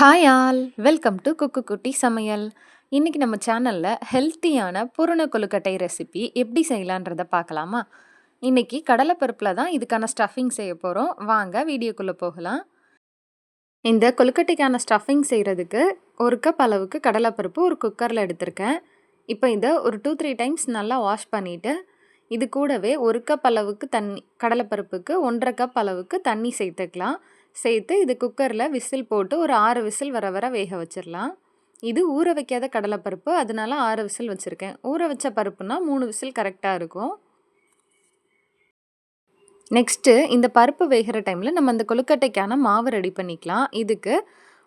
Hi all welcome to cook Kutty சமையல் இன்றைக்கி நம்ம சேனலில் ஹெல்த்தியான பூரண கொழுக்கட்டை ரெசிபி எப்படி செய்யலான்றதை பார்க்கலாமா? இன்றைக்கி கடலைப்பருப்பில் தான் இதுக்கான ஸ்டஃபிங் செய்ய போகிறோம் வாங்க வீடியோக்குள்ளே போகலாம். இந்த கொழுக்கட்டைக்கான ஸ்டஃபிங் செய்கிறதுக்கு ஒரு கப் அளவுக்கு கடலைப்பருப்பு ஒரு குக்கரில் எடுத்திருக்கேன். இப்போ இதை ஒரு டூ த்ரீ டைம்ஸ் நல்லா வாஷ் பண்ணிவிட்டு இது கூடவே ஒரு கப் அளவுக்கு தண்ணி கடலைப்பருப்புக்கு ஒன்றரை கப் அளவுக்கு தண்ணி சேர்த்துக்கலாம். சேர்த்து இது குக்கரில் விசில் போட்டு ஒரு ஆறு விசில் வர வர வேக வச்சிடலாம் இது ஊற வைக்காத கடலைப்பருப்பு அதனால ஆறு விசில் வச்சுருக்கேன். ஊற வச்ச பருப்புனா மூணு விசில் கரெக்டாக இருக்கும். நெக்ஸ்ட்டு இந்த பருப்பு வேகிற டைமில் நம்ம அந்த கொழுக்கட்டைக்கான மாவு ரெடி பண்ணிக்கலாம். இதுக்கு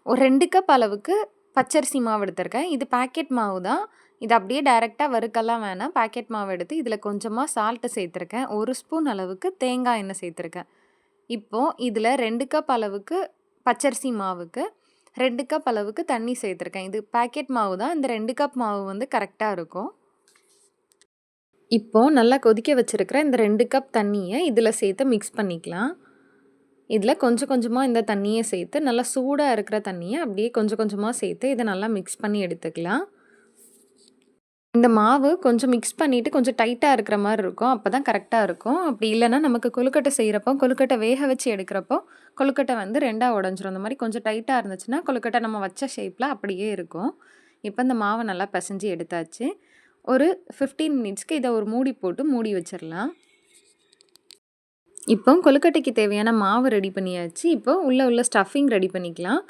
ஒரு ரெண்டு கப் அளவுக்கு பச்சரிசி மாவு எடுத்திருக்கேன். இது பேக்கெட் மாவு தான். இது அப்படியே டைரெக்டாக வறுக்கெல்லாம் வேணாம். பேக்கெட் மாவு எடுத்து இதில் கொஞ்சமாக சால்ட்டு சேர்த்துருக்கேன். ஒரு ஸ்பூன் அளவுக்கு தேங்காய் எண்ணெய் சேர்த்துருக்கேன். இப்போது இதில் ரெண்டு கப் அளவுக்கு பச்சரிசி மாவுக்கு ரெண்டு கப் அளவுக்கு தண்ணி சேர்த்துருக்கேன். இது பேக்கெட் மாவு தான். இந்த ரெண்டு கப் மாவு வந்து கரெக்டாக இருக்கும். இப்போது நல்லா கொதிக்க வச்சுருக்கிற இந்த ரெண்டு கப் தண்ணியை இதில் சேர்த்து மிக்ஸ் பண்ணிக்கலாம். இதில் கொஞ்சம் கொஞ்சமாக இந்த தண்ணியை சேர்த்து நல்லா சூடாக இருக்கிற தண்ணியை அப்படியே கொஞ்சம் கொஞ்சமாக சேர்த்து இதை நல்லா மிக்ஸ் பண்ணி எடுத்துக்கலாம். இந்த மாவு கொஞ்சம் மிக்ஸ் பண்ணிவிட்டு கொஞ்சம் டைட்டாக இருக்கிற மாதிரி இருக்கும். அப்போ தான் கரெக்டாக இருக்கும். அப்படி இல்லைன்னா நமக்கு கொழுக்கட்டை செய்கிறப்போ கொழுக்கட்டை வேக வச்சு எடுக்கிறப்போ கொழுக்கட்டை வந்து ரெண்டாக உடஞ்சிரும். அந்த மாதிரி கொஞ்சம் டைட்டாக இருந்துச்சுன்னா கொழுக்கட்டை நம்ம வச்ச ஷேப்பில் அப்படியே இருக்கும். இப்போ இந்த மாவை நல்லா பிசைஞ்சு எடுத்தாச்சு. ஒரு ஃபிஃப்டீன் மினிட்ஸ்க்கு இதை ஒரு மூடி போட்டு மூடி வச்சிடலாம். இப்போ கொழுக்கட்டைக்கு தேவையான மாவு ரெடி பண்ணியாச்சு. இப்போ உள்ளே உள்ள ஸ்டஃபிங் ரெடி பண்ணிக்கலாம்.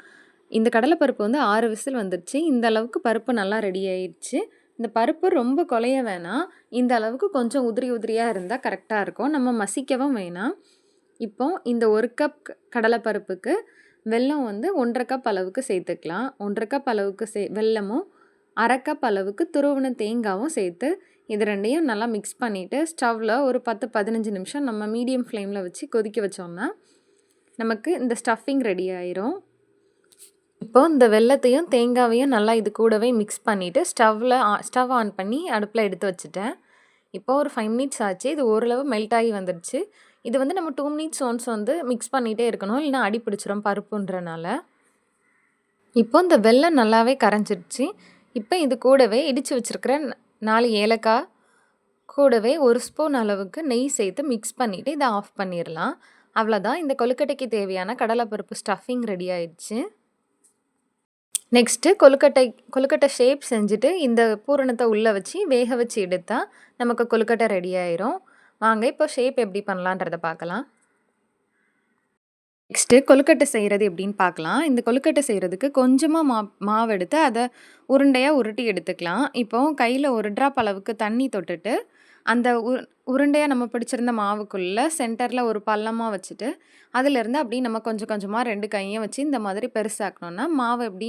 இந்த கடலைப்பருப்பு வந்து ஆறு விசில் வந்துடுச்சு இந்த அளவுக்கு பருப்பு நல்லா ரெடி ஆயிடுச்சு. இந்த பருப்பு ரொம்ப குலைய வேணாம் இந்த அளவுக்கு கொஞ்சம் உதிரி உதிரியாக இருந்தால் கரெக்டாக இருக்கும். நம்ம மசிக்கவும் வேணாம். இப்போ இந்த ஒரு கப் கடலைப்பருப்புக்கு வெல்லம் வந்து ஒன்றரை கப் அளவுக்கு சேர்த்துக்கலாம். ஒன்றரை கப் அளவுக்கு சே வெல்லமும் அரை கப் அளவுக்கு துருவன தேங்காவும் சேர்த்து இது ரெண்டையும் நல்லா மிக்ஸ் பண்ணிவிட்டு ஸ்டவ்வில் ஒரு பத்து பதினஞ்சு நிமிஷம் நம்ம மீடியம் ஃப்ளேமில் வச்சு கொதிக்க வச்சோம்னா நமக்கு இந்த ஸ்டஃபிங் ரெடி ஆயிரும். இப்போ இந்த வெல்லத்தையும் தேங்காவையும் நல்லா இது கூடவே மிக்ஸ் பண்ணிவிட்டு ஸ்டவ்வில் ஸ்டவ் ஆன் பண்ணி அடுப்பில் எடுத்து வச்சுட்டேன். இப்போ ஒரு ஃபைவ் மினிட்ஸ் ஆச்சு. இது ஓரளவு மெல்ட் ஆகி வந்துடுச்சு. இது வந்து நம்ம டூ மினிட்ஸ் ஒன்ஸ் வந்து மிக்ஸ் பண்ணிகிட்டே இருக்கணும். இல்லைனா அடி பிடிச்சிரும் பருப்புன்றனால. இப்போ இந்த வெல்லம் நல்லாவே கரைஞ்சிருச்சு இப்போ இது கூடவே இடித்து வச்சுருக்கிற நாலு ஏலக்காய் கூடவே ஒரு ஸ்பூன் அளவுக்கு நெய் சேர்த்து மிக்ஸ் பண்ணிவிட்டு இதை ஆஃப் பண்ணிடலாம். அவ்வளோதான் இந்த கொழுக்கட்டைக்கு தேவையான கடலைப்பருப்பு ஸ்டஃபிங் ரெடி ஆயிடுச்சு. நெக்ஸ்ட்டு கொழுக்கட்டை கொழுக்கட்டை ஷேப் செஞ்சுட்டு இந்த பூரணத்தை உள்ளே வச்சு வேக வச்சு எடுத்தால் நமக்கு கொழுக்கட்டை ரெடி ஆயிரும். வாங்க இப்போ ஷேப் எப்படி பண்ணலான்றதை பார்க்கலாம். நெக்ஸ்ட்டு கொழுக்கட்டை செய்கிறது எப்படின்னு பார்க்கலாம். இந்த கொழுக்கட்டை செய்கிறதுக்கு கொஞ்சமாக மா மாவு எடுத்து அதை உருண்டையாக உருட்டி எடுத்துக்கலாம். இப்போ கையில் ஒரு ட்ராப் அளவுக்கு தண்ணி தொட்டுட்டு அந்த உரு உருண்டையாக நம்ம பிடிச்சிருந்த மாவுக்குள்ளே சென்டரில் ஒரு பள்ளமாக வச்சுட்டு அதிலேருந்து அப்படி நம்ம கொஞ்சம் கொஞ்சமாக ரெண்டு கையும் வச்சு இந்த மாதிரி பெருசாக்கணுன்னா மாவு எப்படி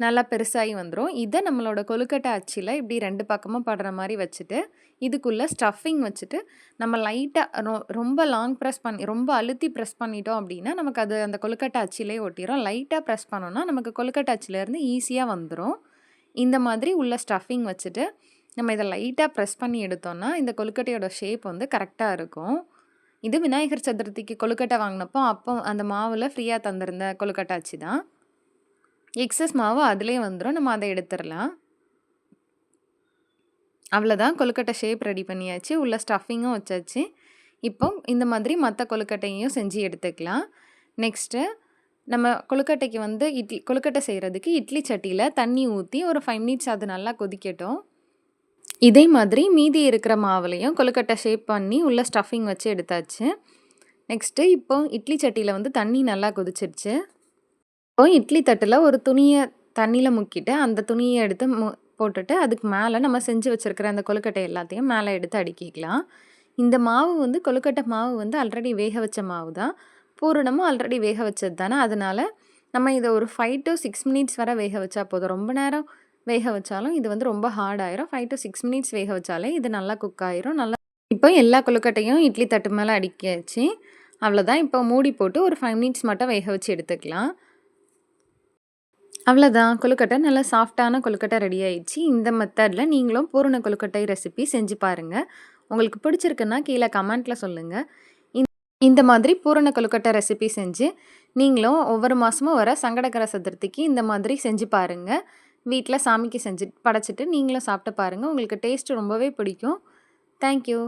நல்லா பெருசாகி வந்துடும் இதை நம்மளோட கொழுக்கட்டை அச்சில் இப்படி ரெண்டு பக்கமும் படுற மாதிரி வச்சுட்டு இதுக்குள்ளே ஸ்டஃபிங் வச்சுட்டு நம்ம லைட்டாக ரொ ரொம்ப லாங் ப்ரெஸ் பண்ணி ரொம்ப அழுத்தி ப்ரெஸ் பண்ணிட்டோம் அப்படின்னா நமக்கு அது அந்த கொழுக்கட்டை அச்சிலே ஒட்டிடும் லைட்டாக ப்ரெஸ் பண்ணோன்னா நமக்கு கொழுக்கட்டை அச்சிலேருந்து ஈஸியாக வந்துடும் இந்த மாதிரி உள்ள ஸ்டஃபிங் வச்சுட்டு நம்ம இதை லைட்டாக ப்ரெஸ் பண்ணி எடுத்தோம்னா இந்த கொழுக்கட்டையோட ஷேப் வந்து கரெக்டாக இருக்கும். இது விநாயகர் சதுர்த்திக்கு கொழுக்கட்டை வாங்கினப்போ அப்போ அந்த மாவில் ஃப்ரீயாக தந்திருந்த கொழுக்கட்டை அச்சு தான் எக்ஸஸ் மாவு அதிலே வந்துடும் நம்ம அதை எடுத்துடலாம். அவ்வளோதான் கொழுக்கட்டை ஷேப் ரெடி பண்ணியாச்சு. உள்ள ஸ்டஃபிங்கும் வச்சாச்சு. இப்போ இந்த மாதிரி மற்ற கொழுக்கட்டையும் செஞ்சு எடுத்துக்கலாம். நெக்ஸ்ட்டு நம்ம கொழுக்கட்டைக்கு வந்து இட்லி கொழுக்கட்டை செய்கிறதுக்கு இட்லி சட்டியில் தண்ணி ஊற்றி ஒரு ஃபைவ் மினிட்ஸ் அது நல்லா கொதிக்கட்டும். இதே மாதிரி மீதி இருக்கிற மாவுலையும் கொழுக்கட்டை ஷேப் பண்ணி உள்ள ஸ்டஃபிங் வச்சு எடுத்தாச்சு. நெக்ஸ்ட்டு இப்போ இட்லி சட்டியில் வந்து தண்ணி நல்லா கொதிச்சிருச்சு. இட்லி தட்டில் ஒரு துணியை தண்ணியில் முக்கிட்டு அந்த துணியை எடுத்து மு போட்டுட்டு அதுக்கு மேலே நம்ம செஞ்சு வச்சுருக்கிற அந்த கொழுக்கட்டை எல்லாத்தையும் மேலே எடுத்து அடுக்கிக்கலாம். இந்த மாவு வந்து கொழுக்கட்டை மாவு வந்து ஆல்ரெடி வேக வச்ச மாவு தான் பூரணமும் ஆல்ரெடி வேக வச்சது தானே அதனால் நம்ம இதை ஒரு ஃபைவ் டு சிக்ஸ் மினிட்ஸ் வரை வேக வச்சா போதும். ரொம்ப நேரம் வேக வச்சாலும் இது வந்து ரொம்ப ஹார்ட் ஆயிரும். ஃபைவ் டு சிக்ஸ் மினிட்ஸ் வேக வச்சாலே இது நல்லா குக் ஆயிரும். நல்லா இப்போ எல்லா கொழுக்கட்டையும் இட்லி தட்டு மேலே அடிக்காச்சு அவ்வளோதான் இப்போ மூடி போட்டு ஒரு ஃபைவ் மினிட்ஸ் மட்டும் வேக வச்சு எடுத்துக்கலாம். அவ்வளோதான் கொழுக்கட்டை நல்லா சாஃப்டான கொழுக்கட்டை ரெடி ஆயிடுச்சு. இந்த மெத்தடில் நீங்களும் பூரண கொழுக்கட்டை ரெசிபி செஞ்சு பாருங்கள் உங்களுக்கு பிடிச்சிருக்குன்னா கீழே கமெண்ட்டில் சொல்லுங்கள் இந்த மாதிரி பூரண கொழுக்கட்டை ரெசிபி செஞ்சு, நீங்களும் ஒவ்வொரு மாதமும் வர சங்கடகர சதுர்த்திக்கு இந்த மாதிரி செஞ்சு பாருங்கள் வீட்டில் சாமிக்கு செஞ்சு படைச்சிட்டு நீங்களும் சாப்பிட்டு பாருங்கள் உங்களுக்கு டேஸ்ட் ரொம்பவே பிடிக்கும். Thank you.